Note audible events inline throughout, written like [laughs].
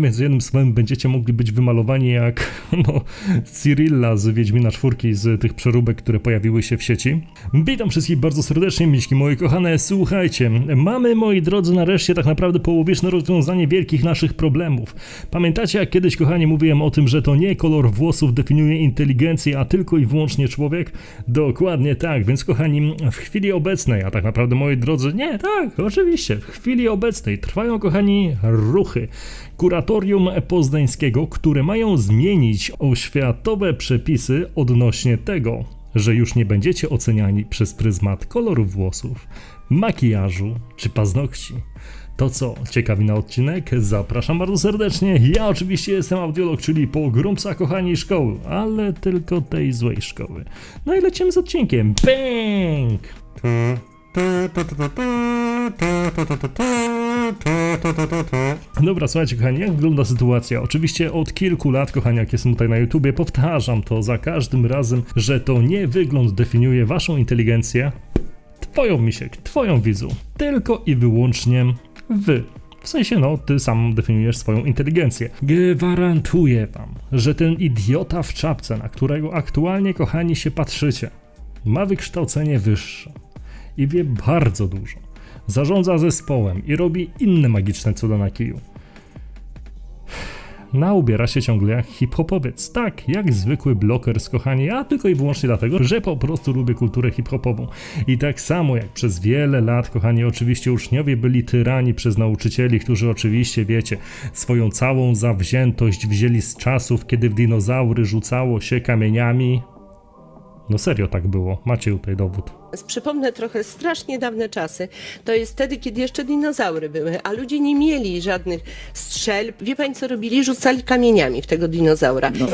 Więc jednym słowem będziecie mogli być wymalowani jak [laughs] no, Cyrilla z Wiedźmina czwórki z tych przeróbek, które pojawiły się w sieci. Witam wszystkich bardzo serdecznie, miśki moje kochane. Słuchajcie, mamy moi drodzy nareszcie tak naprawdę połowiczne rozwiązanie wielkich naszych problemów. Pamiętacie jak kiedyś kochani mówiłem o tym, że to nie kolor włosów definiuje inteligencję, a tylko i wyłącznie człowiek? Dokładnie tak, więc kochani, w chwili obecnej, a tak naprawdę moi drodzy, nie, tak, oczywiście, w chwili obecnej trwają kochani ruchy kuratorium poznańskiego, które mają zmienić oświatowe przepisy odnośnie tego, że już nie będziecie oceniani przez pryzmat koloru włosów, makijażu czy paznokci. To co, ciekawi na odcinek? Zapraszam bardzo serdecznie. Ja oczywiście jestem audiolog, czyli pogromca kochani szkoły, ale tylko tej złej szkoły. No i lecimy z odcinkiem. Bang! Dobra, słuchajcie, kochani, jak wygląda sytuacja? Oczywiście od kilku lat, kochani, jak jestem tutaj na YouTubie, powtarzam to za każdym razem, że to nie wygląd definiuje waszą inteligencję, twoją misiek, twoją widzu, tylko i wyłącznie wy. W sensie, no, ty sam definiujesz swoją inteligencję. Gwarantuję wam, że ten idiota w czapce, na którego aktualnie, kochani, się patrzycie, ma wykształcenie wyższe i wie bardzo dużo. Zarządza zespołem i robi inne magiczne cuda na kiju. Na ubiera się ciągle jak hip-hopowiec. Tak, jak zwykły bloker z kochani, a tylko i wyłącznie dlatego, że po prostu lubię kulturę hip-hopową. I tak samo jak przez wiele lat, kochani, oczywiście uczniowie byli tyrani przez nauczycieli, którzy oczywiście, wiecie, swoją całą zawziętość wzięli z czasów, kiedy w dinozaury rzucało się kamieniami. No serio tak było, macie tutaj dowód. Przypomnę trochę strasznie dawne czasy. To jest wtedy, kiedy jeszcze dinozaury były, a ludzie nie mieli żadnych strzelb. Wie pani, co robili? Rzucali kamieniami w tego dinozaura. No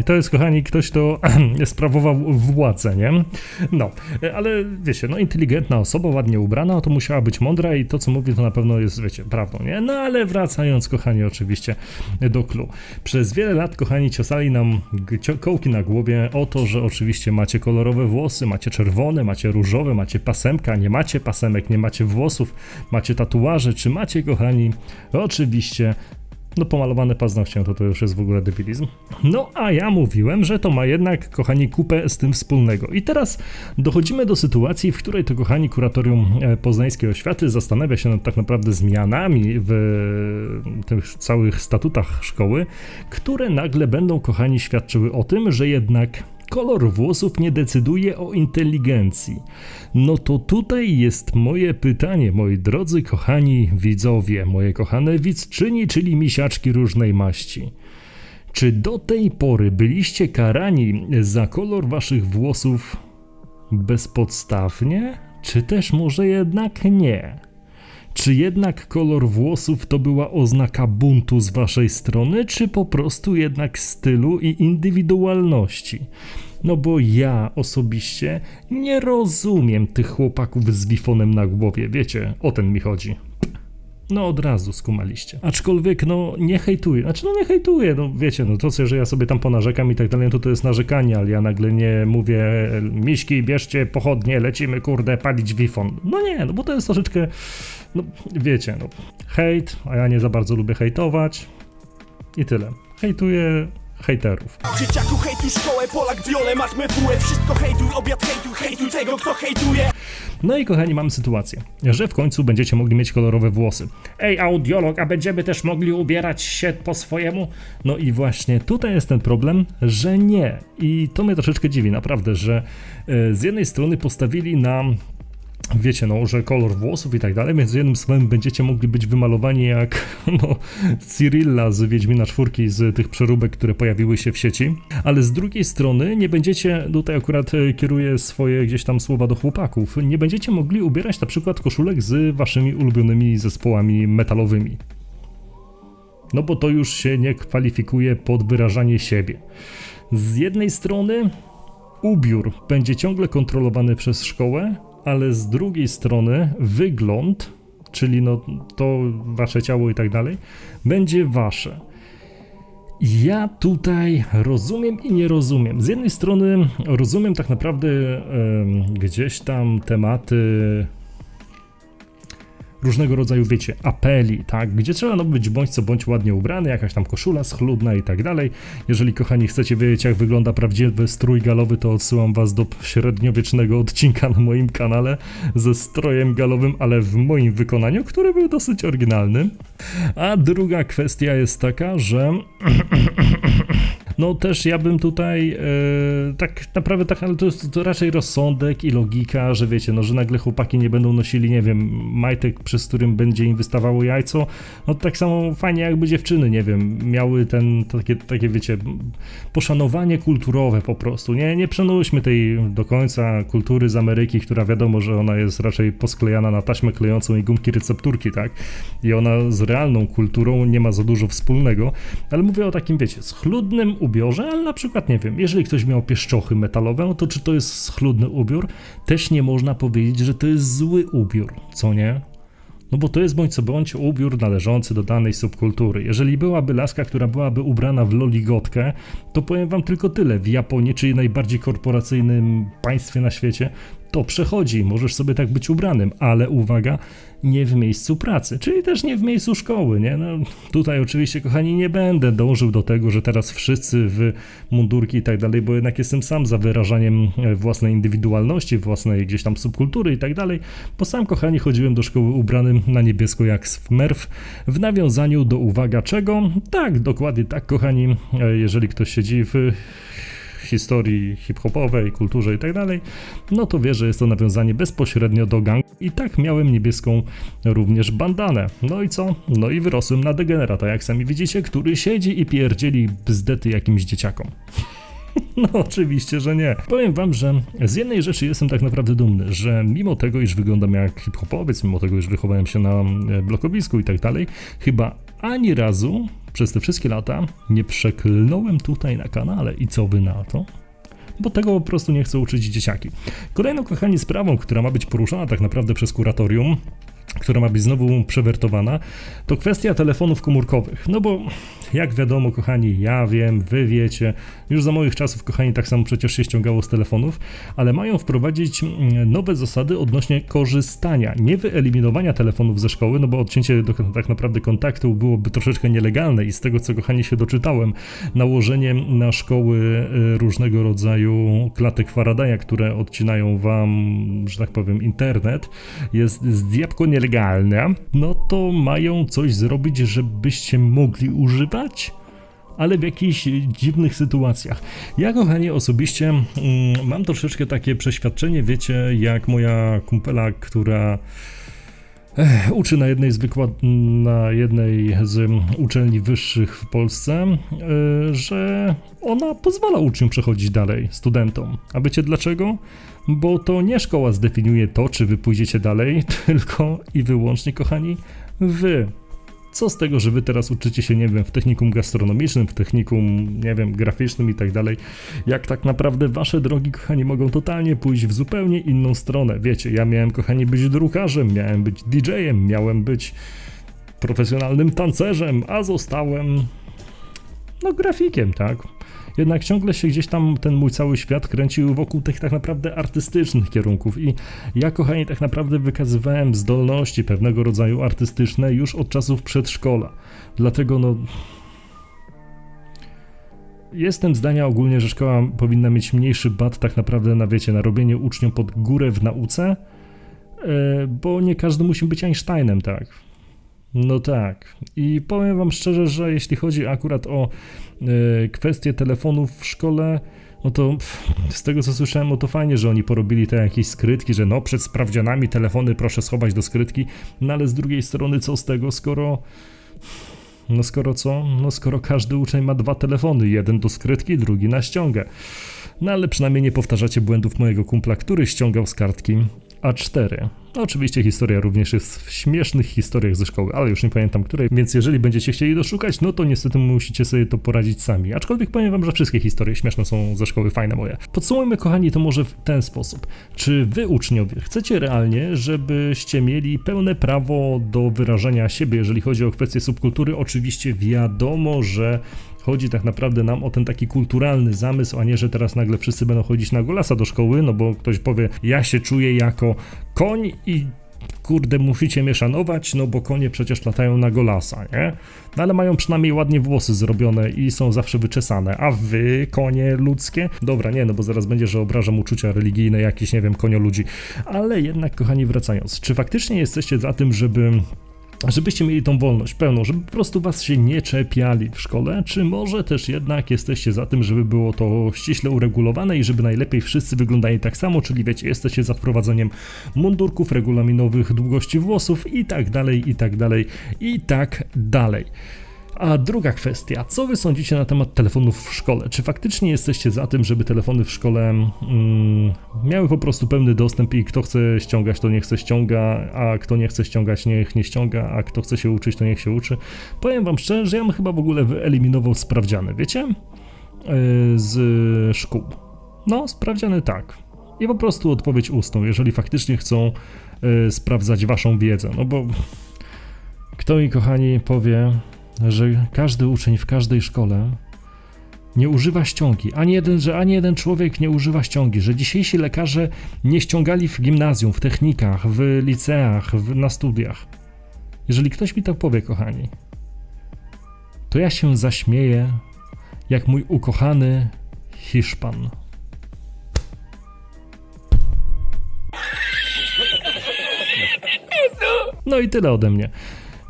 i to jest, kochani, ktoś, kto [clears throat] sprawował władzę, nie? No, ale wiecie, no inteligentna osoba, ładnie ubrana, to musiała być mądra i to, co mówi, to na pewno jest, wiecie, prawdą, nie? No ale wracając, kochani, oczywiście do klu. Przez wiele lat, kochani, ciosali nam kołki na głowie o to, że oczywiście macie kolorowe włosy, macie czerwone, macie różowe, macie pasemka, nie macie pasemek, nie macie włosów, macie tatuaże, czy macie, kochani, oczywiście no pomalowane paznokciem to to już jest w ogóle debilizm. No a ja mówiłem, że to ma jednak, kochani, kupę z tym wspólnego. I teraz dochodzimy do sytuacji, w której to, kochani, kuratorium e, poznańskiej oświaty zastanawia się nad tak naprawdę zmianami w tych całych statutach szkoły, które nagle będą, kochani, świadczyły o tym, że jednak kolor włosów nie decyduje o inteligencji. No to tutaj jest moje pytanie, moi drodzy kochani widzowie, moje kochane widzczyni, czyli misiaczki różnej maści. Czy do tej pory byliście karani za kolor waszych włosów bezpodstawnie? Czy też może jednak nie? Czy jednak kolor włosów to była oznaka buntu z waszej strony, czy po prostu jednak stylu i indywidualności? No bo ja osobiście nie rozumiem tych chłopaków z wifonem na głowie, wiecie, o ten mi chodzi. No od razu skumaliście. Aczkolwiek no nie hejtuję, znaczy no nie hejtuję, no wiecie, no to co, że ja sobie tam ponarzekam i tak dalej, to to jest narzekanie, ale ja nagle nie mówię miśki, bierzcie pochodnie, lecimy kurde palić wifon. No nie, no bo to jest troszeczkę, no wiecie, no hejt, a ja nie za bardzo lubię hejtować i tyle. Hejtuję hejterów. Dzieciaku hejtuj szkołę, Polak masz mefułę Wszystko hejtuj, obiad hejtuj, hejtuj tego kto hejtuje No i kochani, mamy sytuację, że w końcu będziecie mogli mieć kolorowe włosy. Ej, audiolog, a będziemy też mogli ubierać się po swojemu? No i właśnie tutaj jest ten problem, że nie. I to mnie troszeczkę dziwi, naprawdę, że e, z jednej strony postawili na wiecie, no, że kolor włosów i tak dalej, więc jednym słowem będziecie mogli być wymalowani jak, [laughs] no, Cyrilla z Wiedźmina czwórki, z tych przeróbek, które pojawiły się w sieci, ale z drugiej strony nie będziecie, tutaj akurat e, kieruję swoje gdzieś tam słowa do chłopaków, nie będziecie mogli ubierać na przykład koszulek z waszymi ulubionymi zespołami metalowymi. No bo to już się nie kwalifikuje pod wyrażanie siebie. Z jednej strony ubiór będzie ciągle kontrolowany przez szkołę, ale z drugiej strony wygląd, czyli no to wasze ciało i tak dalej, będzie wasze. Ja tutaj rozumiem i nie rozumiem. Z jednej strony rozumiem tak naprawdę gdzieś tam tematy różnego rodzaju, wiecie, apeli, tak, gdzie trzeba no, być bądź co bądź ładnie ubrany, jakaś tam koszula schludna i tak dalej. Jeżeli, kochani, chcecie wiedzieć, jak wygląda prawdziwy strój galowy, to odsyłam was do średniowiecznego odcinka na moim kanale ze strojem galowym, ale w moim wykonaniu, który był dosyć oryginalny. A druga kwestia jest taka, że [clears throat] no też ja bym tutaj e, tak naprawdę tak, ale to jest to raczej rozsądek i logika, że wiecie, no że nagle chłopaki nie będą nosili, nie wiem, majtek, przez którym będzie im wystawało jajco, no tak samo fajnie jakby dziewczyny, nie wiem, miały ten, takie, takie wiecie, poszanowanie kulturowe po prostu, nie, nie przenóśmy tej do końca kultury z Ameryki, która wiadomo, że ona jest raczej posklejana na taśmę klejącą i gumki recepturki, tak, i ona z realną kulturą nie ma za dużo wspólnego, ale mówię o takim, wiecie, schludnym ubiorze, ale na przykład, nie wiem, jeżeli ktoś miał pieszczochy metalowe, to czy to jest schludny ubiór? Też nie można powiedzieć, że to jest zły ubiór, co nie? No bo to jest bądź co bądź ubiór należący do danej subkultury. Jeżeli byłaby laska, która byłaby ubrana w loligotkę, to powiem wam tylko tyle. W Japonii, czyli najbardziej korporacyjnym państwie na świecie, to przechodzi, możesz sobie tak być ubranym, ale uwaga, nie w miejscu pracy, czyli też nie w miejscu szkoły, nie? No, tutaj oczywiście, kochani, nie będę dążył do tego, że teraz wszyscy w mundurki i tak dalej, bo jednak jestem sam za wyrażaniem e, własnej indywidualności, własnej gdzieś tam subkultury i tak dalej, bo sam, kochani, chodziłem do szkoły ubranym na niebiesko jak Smurf, w nawiązaniu do uwaga czego? Tak, dokładnie tak, kochani, e, jeżeli ktoś siedzi w historii hip-hopowej, kulturze i tak no to wie, że jest to nawiązanie bezpośrednio do gangu. I tak miałem niebieską również bandanę. No i co? No i wyrosłem na degenerata, jak sami widzicie, który siedzi i pierdzieli bzdety jakimś dzieciakom. [laughs] No oczywiście, że nie. Powiem wam, że z jednej rzeczy jestem tak naprawdę dumny, że mimo tego, iż wyglądam jak hip-hopowiec, mimo tego, iż wychowałem się na blokowisku i tak dalej, chyba ani razu przez te wszystkie lata nie przeklnąłem tutaj na kanale i co wy na to? Bo tego po prostu nie chcę uczyć dzieciaki. Kolejną, kochani, sprawą, która ma być poruszana tak naprawdę przez kuratorium, która ma być znowu przewertowana, to kwestia telefonów komórkowych. No bo jak wiadomo, kochani, ja wiem, wy wiecie, już za moich czasów, kochani, tak samo przecież się ściągało z telefonów, ale mają wprowadzić mm, nowe zasady odnośnie korzystania, nie wyeliminowania telefonów ze szkoły, no bo odcięcie do, tak naprawdę kontaktu byłoby troszeczkę nielegalne i z tego, co kochani się doczytałem, nałożenie na szkoły y, różnego rodzaju klatek Faradaya, które odcinają wam, że tak powiem, internet, jest z nielegalne, no to mają coś zrobić, żebyście mogli używać ale w jakichś dziwnych sytuacjach. Ja, kochani, osobiście mm, mam troszeczkę takie przeświadczenie, wiecie, jak moja kumpela, która uczy na jednej z wykład... na jednej z uczelni wyższych w Polsce, e, że ona pozwala uczniom przechodzić dalej, studentom. A wiecie dlaczego? Bo to nie szkoła zdefiniuje to, czy wy pójdziecie dalej, [laughs] tylko i wyłącznie, kochani, wy. Co z tego, że wy teraz uczycie się, nie wiem, w technikum gastronomicznym, w technikum, nie wiem, graficznym i tak dalej, jak tak naprawdę wasze drogi, kochani, mogą totalnie pójść w zupełnie inną stronę. Wiecie, ja miałem, kochani, być drukarzem, miałem być DJ-em, miałem być profesjonalnym tancerzem, a zostałem, no, grafikiem, tak? Jednak ciągle się gdzieś tam ten mój cały świat kręcił wokół tych tak naprawdę artystycznych kierunków i ja, kochani, tak naprawdę wykazywałem zdolności pewnego rodzaju artystyczne już od czasów przedszkola. Dlatego no... Jestem zdania ogólnie, że szkoła powinna mieć mniejszy bat tak naprawdę na wiecie, na robienie uczniom pod górę w nauce, e, bo nie każdy musi być Einsteinem, tak. No tak. I powiem Wam szczerze, że jeśli chodzi akurat o y, telefonów w szkole, no to pff, z tego co słyszałem, no to fajnie, że oni porobili te jakieś skrytki, że no przed sprawdzianami telefony proszę schować do skrytki, no ale z drugiej strony co z tego, skoro. No skoro co? No skoro każdy uczeń ma dwa telefony, jeden do skrytki, drugi na ściągę. No ale przynajmniej nie powtarzacie błędów mojego kumpla, który ściągał z kartki A4. No, oczywiście historia również jest w śmiesznych historiach ze szkoły, ale już nie pamiętam której, więc jeżeli będziecie chcieli doszukać, no to niestety musicie sobie to poradzić sami. Aczkolwiek powiem wam, że wszystkie historie śmieszne są ze szkoły, fajne moje. Podsumujmy, kochani, to może w ten sposób. Czy wy, uczniowie, chcecie realnie, żebyście mieli pełne prawo do wyrażania siebie, jeżeli chodzi o kwestie subkultury? Oczywiście wiadomo, że Chodzi tak naprawdę nam o ten taki kulturalny zamysł, a nie, że teraz nagle wszyscy będą chodzić na golasa do szkoły, no bo ktoś powie, ja się czuję jako koń i kurde, musicie mnie szanować, no bo konie przecież latają na golasa, nie? No ale mają przynajmniej ładnie włosy zrobione i są zawsze wyczesane, a wy, konie ludzkie? Dobra, nie, no bo zaraz będzie, że obrażam uczucia religijne jakieś, nie wiem, konio ludzi. Ale jednak, kochani, wracając, czy faktycznie jesteście za tym, żeby żebyście mieli tą wolność pełną, żeby po prostu was się nie czepiali w szkole, czy może też jednak jesteście za tym, żeby było to ściśle uregulowane i żeby najlepiej wszyscy wyglądali tak samo, czyli wiecie, jesteście za wprowadzeniem mundurków regulaminowych, długości włosów i tak dalej, i tak dalej, i tak dalej. A druga kwestia, co wy sądzicie na temat telefonów w szkole? Czy faktycznie jesteście za tym, żeby telefony w szkole mm, miały po prostu pełny dostęp i kto chce ściągać, to niech chce ściąga, a kto nie chce ściągać, niech nie ściąga, a kto chce się uczyć, to niech się uczy? Powiem wam szczerze, że ja bym chyba w ogóle wyeliminował sprawdziany, wiecie? Yy, z szkół. No, sprawdziany tak. I po prostu odpowiedź ustną, jeżeli faktycznie chcą yy, sprawdzać waszą wiedzę. No bo kto mi, kochani, powie, że każdy uczeń w każdej szkole nie używa ściągi. Ani jeden, że ani jeden człowiek nie używa ściągi, że dzisiejsi lekarze nie ściągali w gimnazjum, w technikach, w liceach, w, na studiach. Jeżeli ktoś mi tak powie, kochani, to ja się zaśmieję jak mój ukochany Hiszpan. No i tyle ode mnie.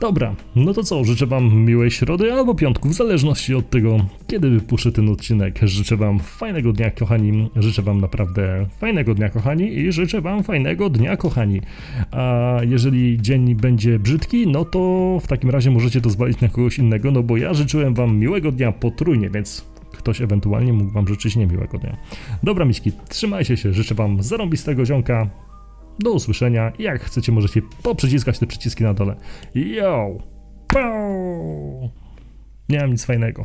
Dobra, no to co, życzę wam miłej środy albo piątku, w zależności od tego, kiedy wypuszczę ten odcinek. Życzę wam fajnego dnia, kochani, życzę wam naprawdę fajnego dnia, kochani i życzę wam fajnego dnia, kochani. A jeżeli dzień będzie brzydki, no to w takim razie możecie to zwalić na kogoś innego, no bo ja życzyłem wam miłego dnia potrójnie, więc ktoś ewentualnie mógł wam życzyć niemiłego dnia. Dobra, miśki, trzymajcie się, życzę wam zarąbistego dzionka, do usłyszenia. Jak chcecie, możecie poprzyciskać te przyciski na dole. Yo! Pow! Nie mam nic fajnego.